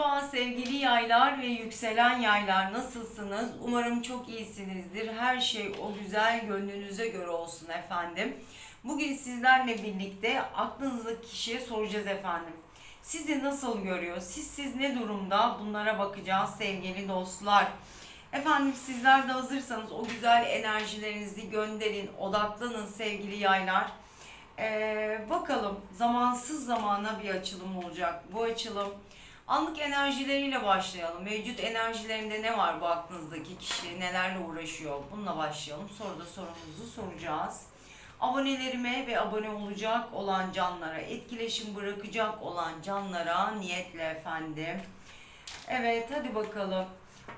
Merhaba sevgili yaylar ve yükselen yaylar nasılsınız? Umarım çok iyisinizdir. Her şey o güzel gönlünüze göre olsun efendim. Bugün sizlerle birlikte aklınızdaki kişiye soracağız efendim. Sizi nasıl görüyor? Siz siz ne durumda? Bunlara bakacağız sevgili dostlar. Efendim sizler de hazırsanız o güzel enerjilerinizi gönderin, odaklanın sevgili yaylar. Ee, bakalım zamansız zamana bir açılım olacak. Bu açılım anlık enerjileriyle başlayalım. Mevcut enerjilerinde ne var bu aklınızdaki kişi? Nelerle uğraşıyor? Bununla başlayalım. Sonra da sorumuzu soracağız. Abonelerime ve abone olacak olan canlara, etkileşim bırakacak olan canlara niyetle efendim. Evet hadi bakalım.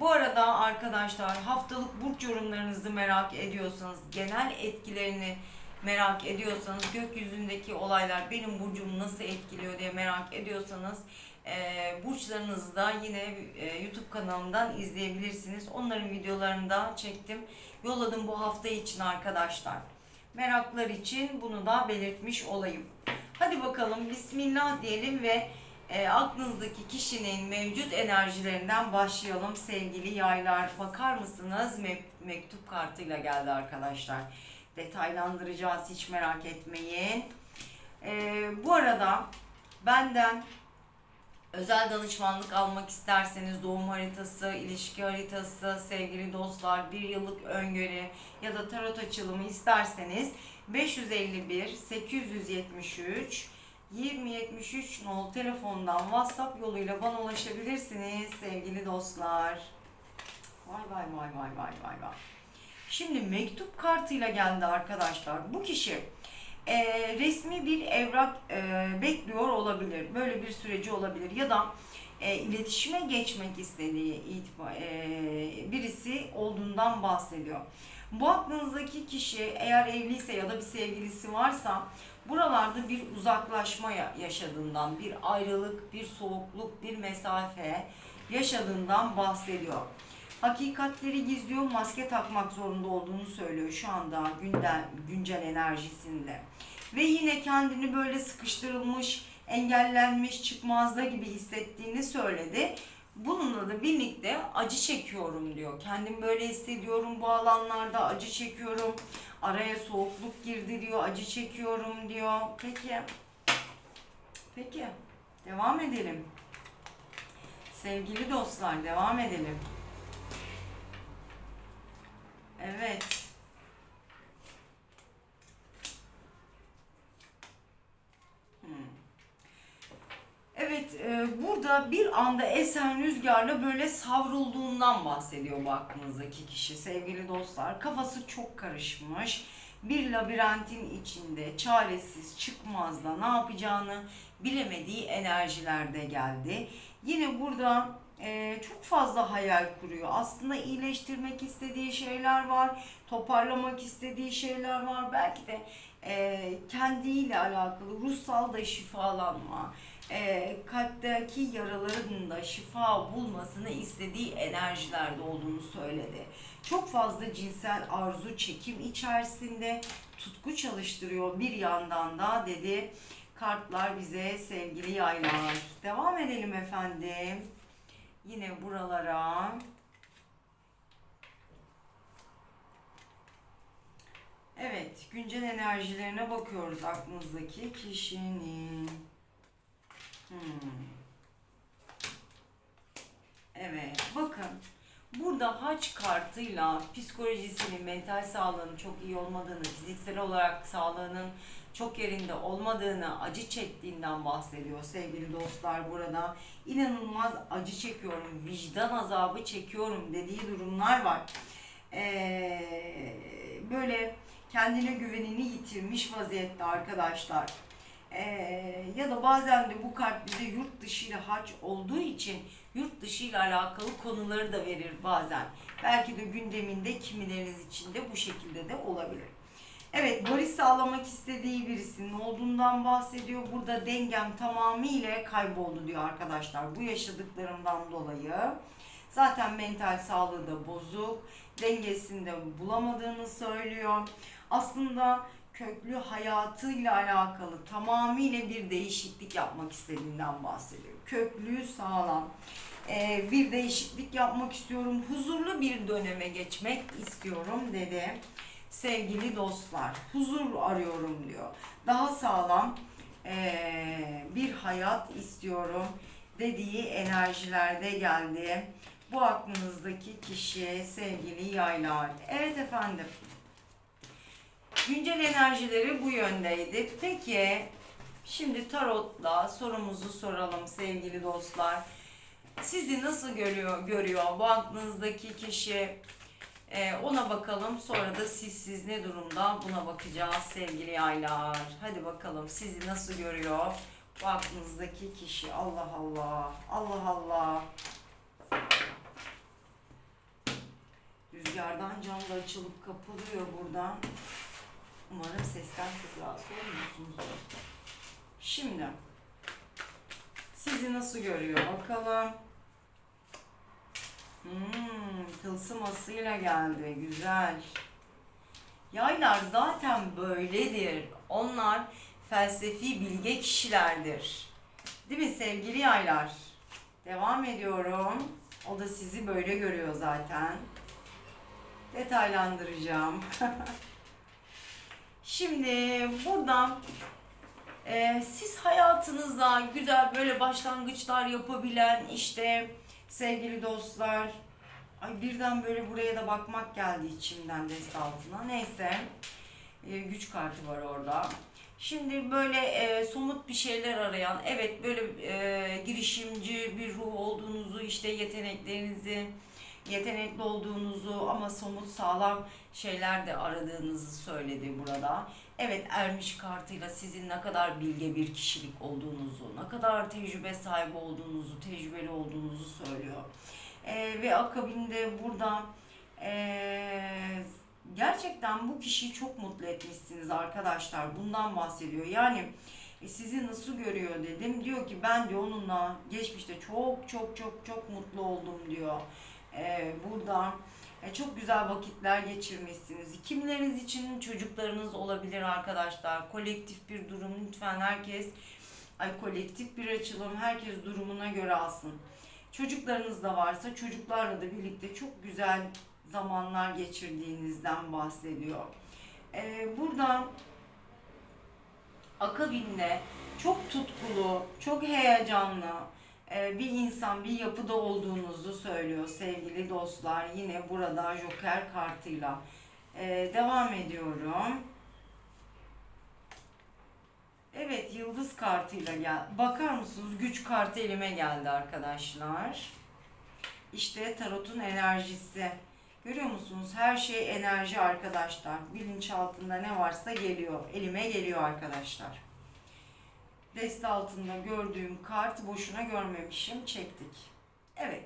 Bu arada arkadaşlar haftalık burç yorumlarınızı merak ediyorsanız, genel etkilerini merak ediyorsanız, gökyüzündeki olaylar benim burcumu nasıl etkiliyor diye merak ediyorsanız e, burçlarınızı da yine e, YouTube kanalımdan izleyebilirsiniz. Onların videolarını da çektim. Yolladım bu hafta için arkadaşlar. Meraklar için bunu da belirtmiş olayım. Hadi bakalım Bismillah diyelim ve e, aklınızdaki kişinin mevcut enerjilerinden başlayalım sevgili yaylar. Bakar mısınız? Me- mektup kartıyla geldi arkadaşlar. Detaylandıracağız hiç merak etmeyin. E, bu arada benden özel danışmanlık almak isterseniz doğum haritası, ilişki haritası, sevgili dostlar, bir yıllık öngörü ya da tarot açılımı isterseniz 551 873 2073 nol telefondan WhatsApp yoluyla bana ulaşabilirsiniz sevgili dostlar. Vay vay vay vay vay vay vay. Şimdi mektup kartıyla geldi arkadaşlar. Bu kişi e, resmi bir evrak e, bekliyor olabilir. Böyle bir süreci olabilir ya da e, iletişime geçmek istediği itibar, e, birisi olduğundan bahsediyor. Bu aklınızdaki kişi eğer evliyse ya da bir sevgilisi varsa buralarda bir uzaklaşma ya- yaşadığından, bir ayrılık, bir soğukluk, bir mesafe yaşadığından bahsediyor. Hakikatleri gizliyor, maske takmak zorunda olduğunu söylüyor şu anda gündem, güncel enerjisinde. Ve yine kendini böyle sıkıştırılmış, engellenmiş, çıkmazda gibi hissettiğini söyledi. Bununla da birlikte acı çekiyorum diyor. Kendim böyle hissediyorum bu alanlarda acı çekiyorum. Araya soğukluk girdi diyor, acı çekiyorum diyor. Peki. Peki. Devam edelim. Sevgili dostlar devam edelim. Evet. Hmm. Evet, e, burada bir anda esen rüzgarla böyle savrulduğundan bahsediyor bu aklınızdaki kişi sevgili dostlar. Kafası çok karışmış. Bir labirentin içinde çaresiz çıkmazda ne yapacağını bilemediği enerjilerde geldi. Yine burada e, çok fazla hayal kuruyor. Aslında iyileştirmek istediği şeyler var, toparlamak istediği şeyler var. Belki de e, kendiyle alakalı ruhsal da şifalanma, e, kalpteki yaraların da şifa bulmasını istediği enerjilerde olduğunu söyledi. Çok fazla cinsel arzu, çekim içerisinde tutku çalıştırıyor bir yandan da dedi. Kartlar bize sevgili yaylar. Devam edelim efendim. Yine buralara. Evet, güncel enerjilerine bakıyoruz aklınızdaki kişinin. Hmm. Evet, bakın. Burada haç kartıyla psikolojisinin, mental sağlığının çok iyi olmadığını, fiziksel olarak sağlığının çok yerinde olmadığını, acı çektiğinden bahsediyor sevgili dostlar burada. İnanılmaz acı çekiyorum, vicdan azabı çekiyorum dediği durumlar var. Ee, böyle kendine güvenini yitirmiş vaziyette arkadaşlar. Ee, ya da bazen de bu kart bize yurt dışı ile harç olduğu için yurt dışı ile alakalı konuları da verir bazen. Belki de gündeminde kimileriniz için de bu şekilde de olabilir. Evet, barış sağlamak istediği birisinin olduğundan bahsediyor. Burada dengem tamamıyla kayboldu diyor arkadaşlar. Bu yaşadıklarımdan dolayı. Zaten mental sağlığı da bozuk. Dengesini de bulamadığını söylüyor. Aslında köklü hayatıyla alakalı tamamıyla bir değişiklik yapmak istediğinden bahsediyor. Köklü, sağlam e, bir değişiklik yapmak istiyorum. Huzurlu bir döneme geçmek istiyorum dedi. Sevgili dostlar, huzur arıyorum diyor. Daha sağlam e, bir hayat istiyorum dediği enerjilerde geldi. Bu aklınızdaki kişi sevgili yaylar. Evet efendim. Güncel enerjileri bu yöndeydi. Peki şimdi tarotla sorumuzu soralım sevgili dostlar. Sizi nasıl görüyor görüyor bu aklınızdaki kişi? Ee, ona bakalım. Sonra da siz siz ne durumda buna bakacağız sevgili yaylar. Hadi bakalım sizi nasıl görüyor bu aklınızdaki kişi? Allah Allah. Allah Allah. Rüzgardan cam da açılıp kapılıyor buradan. Umarım sesten çok rahatsız olmuyorsunuz. Şimdi sizi nasıl görüyor bakalım. Hmm, tılsım asıyla geldi. Güzel. Yaylar zaten böyledir. Onlar felsefi bilge kişilerdir. Değil mi sevgili yaylar? Devam ediyorum. O da sizi böyle görüyor zaten. Detaylandıracağım. Şimdi buradan e, siz hayatınızda güzel böyle başlangıçlar yapabilen işte sevgili dostlar ay birden böyle buraya da bakmak geldi içimden dest altına neyse e, güç kartı var orada. Şimdi böyle e, somut bir şeyler arayan, evet böyle e, girişimci bir ruh olduğunuzu, işte yeteneklerinizi, yetenekli olduğunuzu ama somut sağlam şeyler de aradığınızı söyledi burada. Evet ermiş kartıyla sizin ne kadar bilge bir kişilik olduğunuzu, ne kadar tecrübe sahibi olduğunuzu, tecrübeli olduğunuzu söylüyor. Ee, ve akabinde burada ee, gerçekten bu kişiyi çok mutlu etmişsiniz arkadaşlar. Bundan bahsediyor. Yani e, sizi nasıl görüyor dedim. Diyor ki ben diyor onunla geçmişte çok çok çok çok mutlu oldum diyor. Ee, burada e, çok güzel vakitler geçirmişsiniz. Kimleriniz için çocuklarınız olabilir arkadaşlar. Kolektif bir durum lütfen herkes ay kolektif bir açılım herkes durumuna göre alsın. Çocuklarınız da varsa çocuklarla da birlikte çok güzel zamanlar geçirdiğinizden bahsediyor. Ee, burada akabinde çok tutkulu, çok heyecanlı bir insan, bir yapıda olduğunuzu söylüyor sevgili dostlar. Yine burada Joker kartıyla. Ee, devam ediyorum. Evet, yıldız kartıyla gel. Bakar mısınız? Güç kartı elime geldi arkadaşlar. İşte tarotun enerjisi. Görüyor musunuz? Her şey enerji arkadaşlar. Bilinçaltında ne varsa geliyor. Elime geliyor arkadaşlar. Deste altında gördüğüm kart boşuna görmemişim. Çektik. Evet.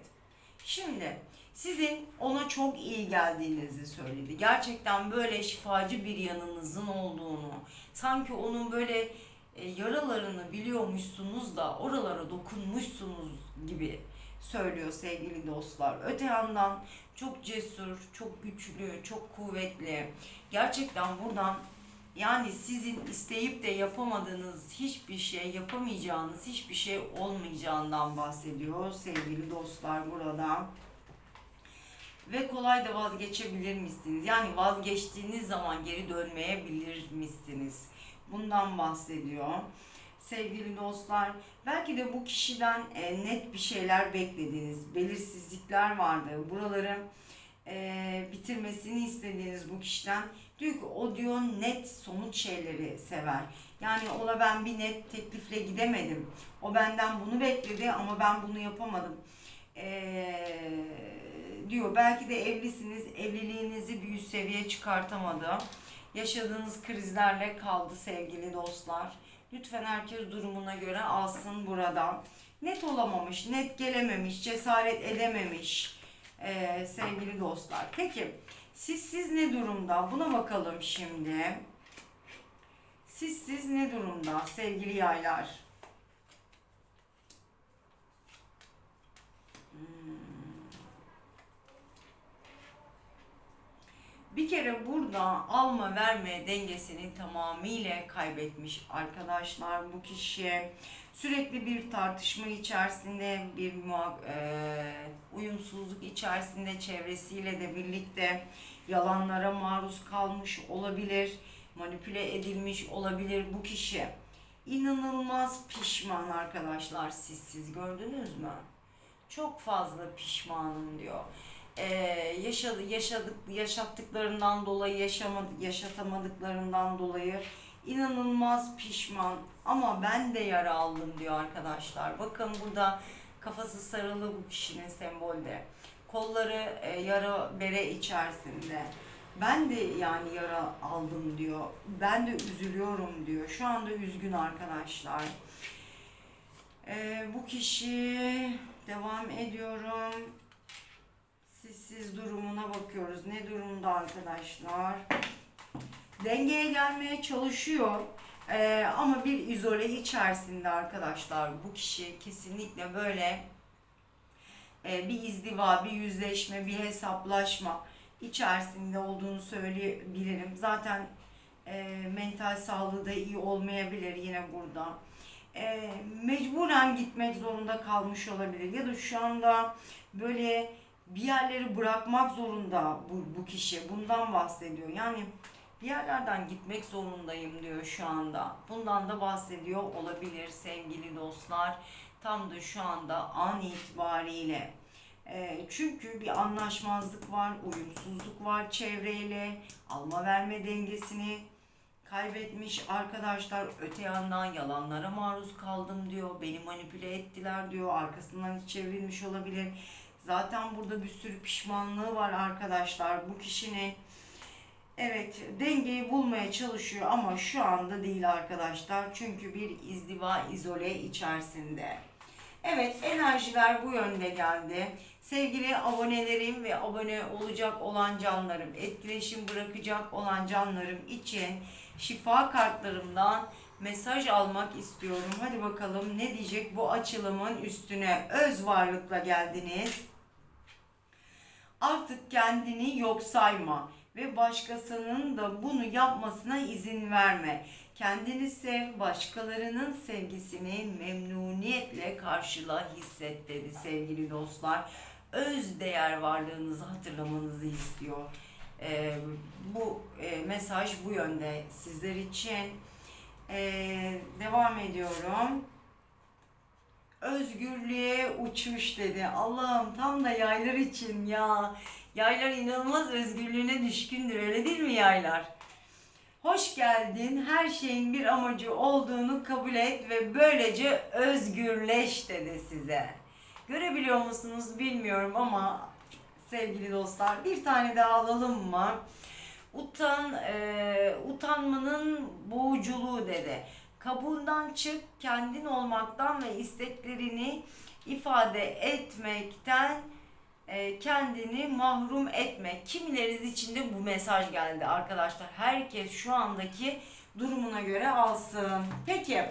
Şimdi sizin ona çok iyi geldiğinizi söyledi. Gerçekten böyle şifacı bir yanınızın olduğunu, sanki onun böyle e, yaralarını biliyormuşsunuz da oralara dokunmuşsunuz gibi söylüyor sevgili dostlar. Öte yandan çok cesur, çok güçlü, çok kuvvetli. Gerçekten buradan yani sizin isteyip de yapamadığınız hiçbir şey, yapamayacağınız hiçbir şey olmayacağından bahsediyor sevgili dostlar burada. Ve kolay da vazgeçebilir misiniz? Yani vazgeçtiğiniz zaman geri dönmeyebilir misiniz? Bundan bahsediyor. Sevgili dostlar, belki de bu kişiden e, net bir şeyler beklediniz. Belirsizlikler vardı. Buraları e, bitirmesini istediğiniz bu kişiden diyor ki o diyor net somut şeyleri sever. Yani ona ben bir net teklifle gidemedim. O benden bunu bekledi ama ben bunu yapamadım. Ee, diyor belki de evlisiniz evliliğinizi bir üst seviye çıkartamadı. Yaşadığınız krizlerle kaldı sevgili dostlar. Lütfen herkes durumuna göre alsın buradan. Net olamamış, net gelememiş, cesaret edememiş ee, sevgili dostlar. Peki siz siz ne durumda? Buna bakalım şimdi. Siz siz ne durumda sevgili yaylar? Hmm. Bir kere burada alma verme dengesini tamamıyla kaybetmiş arkadaşlar bu kişi. Sürekli bir tartışma içerisinde, bir eee, uyumsuzluk içerisinde çevresiyle de birlikte yalanlara maruz kalmış olabilir, manipüle edilmiş olabilir bu kişi. İnanılmaz pişman arkadaşlar siz siz gördünüz mü? Çok fazla pişmanım diyor. Ee, yaşadı, yaşadık, yaşattıklarından dolayı, yaşamadı, yaşatamadıklarından dolayı inanılmaz pişman. Ama ben de yara aldım diyor arkadaşlar. Bakın burada kafası sarılı bu kişinin sembolde. Kolları e, yara bere içerisinde. Ben de yani yara aldım diyor. Ben de üzülüyorum diyor. Şu anda üzgün arkadaşlar. Ee, bu kişi devam ediyorum. Siz durumuna bakıyoruz. Ne durumda arkadaşlar? Dengeye gelmeye çalışıyor. Ee, ama bir izole içerisinde arkadaşlar bu kişi kesinlikle böyle e, bir izdiva, bir yüzleşme, bir hesaplaşma içerisinde olduğunu söyleyebilirim. Zaten e, mental sağlığı da iyi olmayabilir yine burada. E, mecburen gitmek zorunda kalmış olabilir ya da şu anda böyle bir yerleri bırakmak zorunda bu, bu kişi. Bundan bahsediyor. Yani bir yerlerden gitmek zorundayım diyor şu anda. Bundan da bahsediyor olabilir sevgili dostlar. Tam da şu anda an itibariyle. E, çünkü bir anlaşmazlık var, uyumsuzluk var çevreyle, alma verme dengesini kaybetmiş arkadaşlar. Öte yandan yalanlara maruz kaldım diyor, beni manipüle ettiler diyor, arkasından hiç çevrilmiş olabilir. Zaten burada bir sürü pişmanlığı var arkadaşlar bu kişinin. Evet dengeyi bulmaya çalışıyor ama şu anda değil arkadaşlar. Çünkü bir izdiva izole içerisinde. Evet enerjiler bu yönde geldi. Sevgili abonelerim ve abone olacak olan canlarım, etkileşim bırakacak olan canlarım için şifa kartlarımdan mesaj almak istiyorum. Hadi bakalım ne diyecek bu açılımın üstüne öz varlıkla geldiniz. Artık kendini yok sayma ve başkasının da bunu yapmasına izin verme. Kendini sev, başkalarının sevgisini memnuniyetle karşıla, hisset dedi sevgili dostlar. Öz değer varlığınızı hatırlamanızı istiyor. Ee, bu e, mesaj bu yönde sizler için. Ee, devam ediyorum. Özgürlüğe uçuş dedi. Allah'ım tam da yaylar için ya. Yaylar inanılmaz özgürlüğüne düşkündür öyle değil mi yaylar? Hoş geldin. Her şeyin bir amacı olduğunu kabul et ve böylece özgürleş dedi size. Görebiliyor musunuz bilmiyorum ama sevgili dostlar bir tane daha alalım mı? Utan, e, utanmanın boğuculuğu dedi. Kabuğundan çık, kendin olmaktan ve isteklerini ifade etmekten kendini mahrum etme. Kimileriniz için de bu mesaj geldi arkadaşlar. Herkes şu andaki durumuna göre alsın. Peki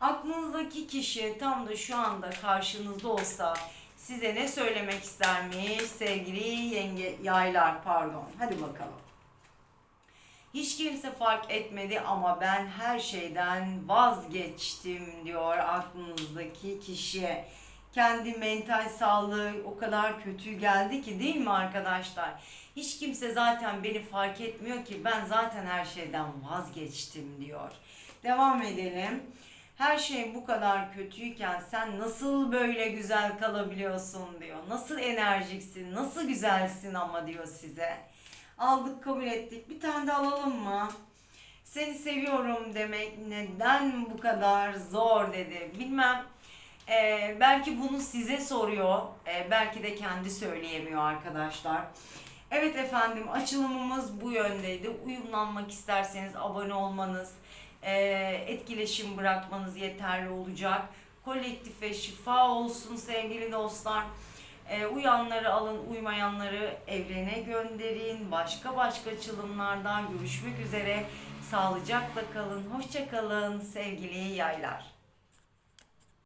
aklınızdaki kişi tam da şu anda karşınızda olsa size ne söylemek istermiş sevgili yenge yaylar pardon. Hadi bakalım. Hiç kimse fark etmedi ama ben her şeyden vazgeçtim diyor aklınızdaki kişi. Kendi mental sağlığı o kadar kötü geldi ki değil mi arkadaşlar? Hiç kimse zaten beni fark etmiyor ki ben zaten her şeyden vazgeçtim diyor. Devam edelim. Her şey bu kadar kötüyken sen nasıl böyle güzel kalabiliyorsun diyor. Nasıl enerjiksin, nasıl güzelsin ama diyor size. Aldık kabul ettik. Bir tane de alalım mı? Seni seviyorum demek neden bu kadar zor dedi. Bilmem. Ee, belki bunu size soruyor. Ee, belki de kendi söyleyemiyor arkadaşlar. Evet efendim açılımımız bu yöndeydi. Uyumlanmak isterseniz abone olmanız, e, etkileşim bırakmanız yeterli olacak. Kolektife şifa olsun sevgili dostlar. E, uyanları alın, uymayanları evrene gönderin. Başka başka açılımlardan görüşmek üzere. Sağlıcakla kalın, hoşça kalın sevgili yaylar.